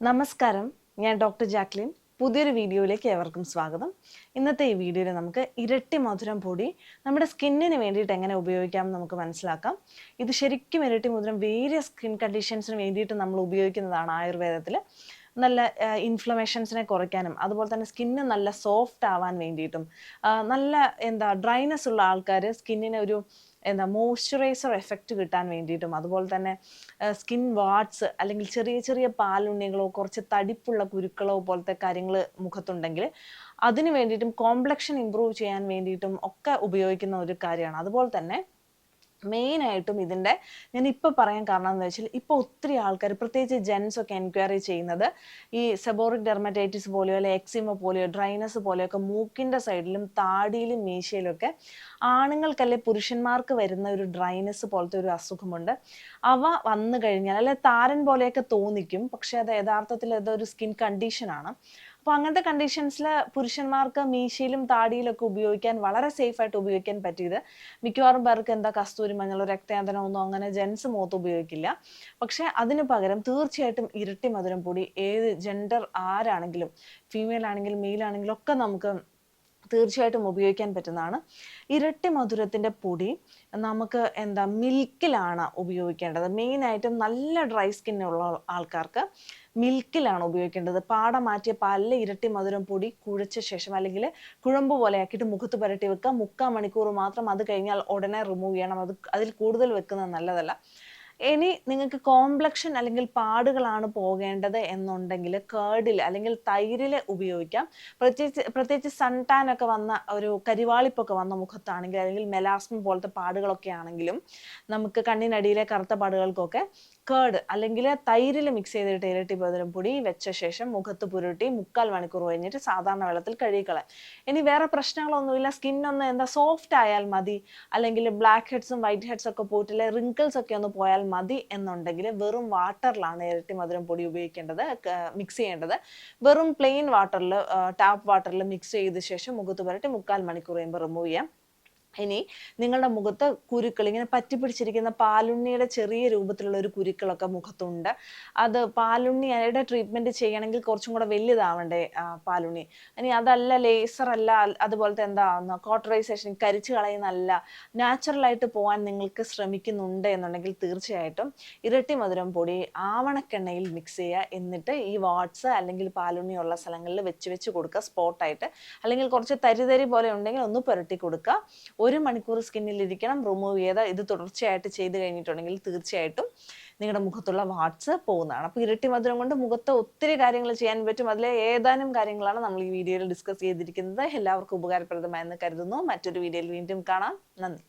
നമസ്കാരം. ഞാൻ doctor Jacqueline. പുതിയൊരു വീഡിയോയിലേക്ക് ഏവർക്കും സ്വാഗതം. ഇന്നത്തെ ഈ വീഡിയോയിൽ നമുക്ക് ഇരട്ടി മധുരം പൊടി നമ്മുടെ സ്കിന്നിന് വേണ്ടിയിട്ട് എങ്ങനെ ഉപയോഗിക്കാം നമുക്ക് മനസ്സിലാക്കാം. ഇത് ശരിക്കും ഇരട്ടി മധുരം വേരിയസ് സ്കിൻ കണ്ടീഷൻസിന് വേണ്ടിയിട്ട് നമ്മൾ ഉപയോഗിക്കുന്നതാണ് ആയുർവേദത്തിൽ നല്ല ഇൻഫ്ലമേഷൻസിനെ കുറയ്ക്കാനും അതുപോലെ തന്നെ സ്കിന്ന് നല്ല സോഫ്റ്റ് ആവാൻ വേണ്ടിയിട്ടും നല്ല എന്താ ഡ്രൈനെസ് ഉള്ള ആൾക്കാർ സ്കിന്നിന് ഒരു എന്താ മോയ്സ്ചറൈസർ എഫക്റ്റ് കിട്ടാൻ വേണ്ടിയിട്ടും അതുപോലെ തന്നെ സ്കിൻ വാട്സ് അല്ലെങ്കിൽ ചെറിയ ചെറിയ പാലുണ്ണികളോ കുറച്ച് തടിപ്പുള്ള കുരുക്കളോ പോലത്തെ കാര്യങ്ങൾ മുഖത്തുണ്ടെങ്കിൽ അതിന് വേണ്ടിയിട്ടും കോംപ്ലക്ഷൻ ഇമ്പ്രൂവ് ചെയ്യാൻ വേണ്ടിയിട്ടും ഒക്കെ ഉപയോഗിക്കുന്ന ഒരു കാര്യമാണ്. അതുപോലെ തന്നെ മെയിനായിട്ടും ഇതിന്റെ ഞാൻ ഇപ്പോൾ പറയാൻ കാരണം എന്ന് വെച്ചാൽ ഇപ്പോൾ ഒത്തിരി ആൾക്കാർ പ്രത്യേകിച്ച് ജെൻസ് ഒക്കെ എൻക്വയറി ചെയ്യുന്നത് ഈ സെബോറിക് ഡെർമറ്റൈറ്റിസ് പോലെയോ അല്ലെ എക്സിമ പോലെയോ ഡ്രൈനസ് പോലെയോ ഒക്കെ മൂക്കിന്റെ സൈഡിലും താടിയിലും മീശയിലും ഒക്കെ ആണുങ്ങൾക്കല്ലെ പുരുഷന്മാർക്ക് വരുന്ന ഒരു ഡ്രൈനസ് പോലത്തെ ഒരു അസുഖമുണ്ട്. അവ വന്നു കഴിഞ്ഞാൽ അല്ലെ താരൻ പോലെയൊക്കെ തോന്നിക്കും പക്ഷേ അത് യഥാർത്ഥത്തിൽ അതൊരു സ്കിൻ കണ്ടീഷനാണ് അപ്പോൾ അങ്ങനത്തെ കണ്ടീഷൻസിൽ പുരുഷന്മാർക്ക് മീശയിലും താടിയിലൊക്കെ ഉപയോഗിക്കാൻ വളരെ സേഫ് ആയിട്ട് ഉപയോഗിക്കാൻ പറ്റിയത്. മിക്കവാറും പേർക്ക് എന്താ കസ്തൂരി മഞ്ഞളോ രക്തയാന്തനോ ഒന്നും അങ്ങനെ ജെൻസ് മുഖത്ത് ഉപയോഗിക്കില്ല. പക്ഷെ അതിന് പകരം തീർച്ചയായിട്ടും ഇരട്ടി മധുരം പൊടി ഏത് ജെൻഡർ ആരാണെങ്കിലും ഫീമെയിൽ ആണെങ്കിലും മെയിൽ ആണെങ്കിലും ഒക്കെ നമുക്ക് തീർച്ചയായിട്ടും ഉപയോഗിക്കാൻ പറ്റുന്നതാണ്. ഇരട്ടി മധുരത്തിന്റെ പൊടി നമുക്ക് എന്താ മിൽക്കിലാണ് ഉപയോഗിക്കേണ്ടത്. മെയിനായിട്ടും നല്ല ഡ്രൈ സ്കിന്നുള്ള ആൾക്കാർക്ക് മിൽക്കിലാണ് ഉപയോഗിക്കേണ്ടത്. പാട മാറ്റിയ പാലിൽ ഇരട്ടി മധുരം പൊടി കുഴച്ച ശേഷം അല്ലെങ്കിൽ കുഴമ്പ് പോലെ ആക്കിയിട്ട് മുഖത്ത് പുരട്ടി വെക്കുക. മുക്കാൽ മണിക്കൂർ മാത്രം അത് കഴിഞ്ഞാൽ ഉടനെ റിമൂവ് ചെയ്യണം. അത് അതിൽ കൂടുതൽ വെക്കുന്നത് നല്ലതല്ല. ഇനി നിങ്ങൾക്ക് കോംപ്ലക്ഷൻ അല്ലെങ്കിൽ പാടുകളാണ് പോകേണ്ടത് എന്നുണ്ടെങ്കിൽ കേർഡിൽ അല്ലെങ്കിൽ തൈരിൽ ഉപയോഗിക്കാം. പ്രത്യേകിച്ച് പ്രത്യേകിച്ച് സൺ ടാൻ ഒക്കെ വന്ന ഒരു കരിവാളിപ്പൊക്കെ വന്ന മുഖത്താണെങ്കിൽ അല്ലെങ്കിൽ മെലാസ്മ പോലത്തെ പാടുകളൊക്കെ ആണെങ്കിലും നമുക്ക് കണ്ണിനടിയിലെ കറുത്ത പാടുകൾക്കൊക്കെ കേർഡ് അല്ലെങ്കിൽ തൈരിൽ മിക്സ് ചെയ്തിട്ട് ഇരട്ടി പതിനും പൊടി വെച്ച ശേഷം മുഖത്ത് പുരട്ടി മുക്കാൽ മണിക്കൂർ കഴിഞ്ഞിട്ട് സാധാരണ വെള്ളത്തിൽ കഴുകിക്കളയാം. ഇനി വേറെ പ്രശ്നങ്ങളൊന്നുമില്ല. സ്കിന്നൊന്ന് എന്താ സോഫ്റ്റ് ആയാൽ മതി. അല്ലെങ്കിൽ ബ്ലാക്ക് ഹെഡ്സും വൈറ്റ് ഹെഡ്സ് ഒക്കെ പോയിട്ടില്ല റിങ്കിൾസ് ഒക്കെ ഒന്ന് പോയാൽ മതി എന്നുണ്ടെങ്കിൽ വെറും വാട്ടറിലാണ് ഇരട്ടി മധുരം പൊടി ഉപയോഗിക്കേണ്ടത് മിക്സ് ചെയ്യേണ്ടത്. വെറും പ്ലെയിൻ വാട്ടറിൽ ടാപ്പ് വാട്ടറിൽ മിക്സ് ചെയ്ത ശേഷം മുഖത്ത് പുരട്ടി മുക്കാൽ മണിക്കൂർ കഴിയുമ്പോൾ റിമൂവ് ചെയ്യാം. ഇനി നിങ്ങളുടെ മുഖത്ത് കുരുക്കൾ ഇങ്ങനെ പറ്റിപ്പിടിച്ചിരിക്കുന്ന പാലുണ്ണിയുടെ ചെറിയ രൂപത്തിലുള്ള ഒരു കുരുക്കളൊക്കെ മുഖത്തുണ്ട്. അത് പാലുണ്ണിയുടെ ട്രീറ്റ്മെന്റ് ചെയ്യണമെങ്കിൽ കുറച്ചും കൂടെ വലുതാവണ്ടേ പാലുണ്ണി? ഇനി അതല്ല ലേസർ അല്ല അതുപോലത്തെ എന്താ കോട്ടറൈസേഷൻ കരിച്ചു കളയുന്നല്ല നാച്ചുറലായിട്ട് പോകാൻ നിങ്ങൾക്ക് ശ്രമിക്കുന്നുണ്ട് എന്നുണ്ടെങ്കിൽ തീർച്ചയായിട്ടും ഇരട്ടി മധുരം പൊടി ആവണക്കെണ്ണയിൽ മിക്സ് ചെയ്യുക. എന്നിട്ട് ഈ വാട്സ് അല്ലെങ്കിൽ പാലുണ്ണിയുള്ള സ്ഥലങ്ങളിൽ വെച്ച് വെച്ച് കൊടുക്കുക സ്പോട്ടായിട്ട് അല്ലെങ്കിൽ കുറച്ച് തരി തരി പോലെ ഉണ്ടെങ്കിൽ ഒന്ന് പുരട്ടി കൊടുക്കുക. ഒരു മണിക്കൂർ സ്കിന്നിൽ ഇരിക്കണം റിമൂവ് ചെയ്ത് ഇത് തുടർച്ചയായിട്ട് ചെയ്ത് കഴിഞ്ഞിട്ടുണ്ടെങ്കിൽ തീർച്ചയായിട്ടും നിങ്ങളുടെ മുഖത്തുള്ള വാട്സ് പോകുന്നതാണ്. അപ്പോൾ ഇരട്ടി മധുരം കൊണ്ട് മുഖത്ത് ഒത്തിരി കാര്യങ്ങൾ ചെയ്യാൻ പറ്റും. അതിലെ ഏതാനും കാര്യങ്ങളാണ് നമ്മൾ ഈ വീഡിയോയിൽ ഡിസ്കസ് ചെയ്തിരിക്കുന്നത്. എല്ലാവർക്കും ഉപകാരപ്രദമായെന്ന് കരുതുന്നു. മറ്റൊരു വീഡിയോയിൽ വീണ്ടും കാണാം. നന്ദി.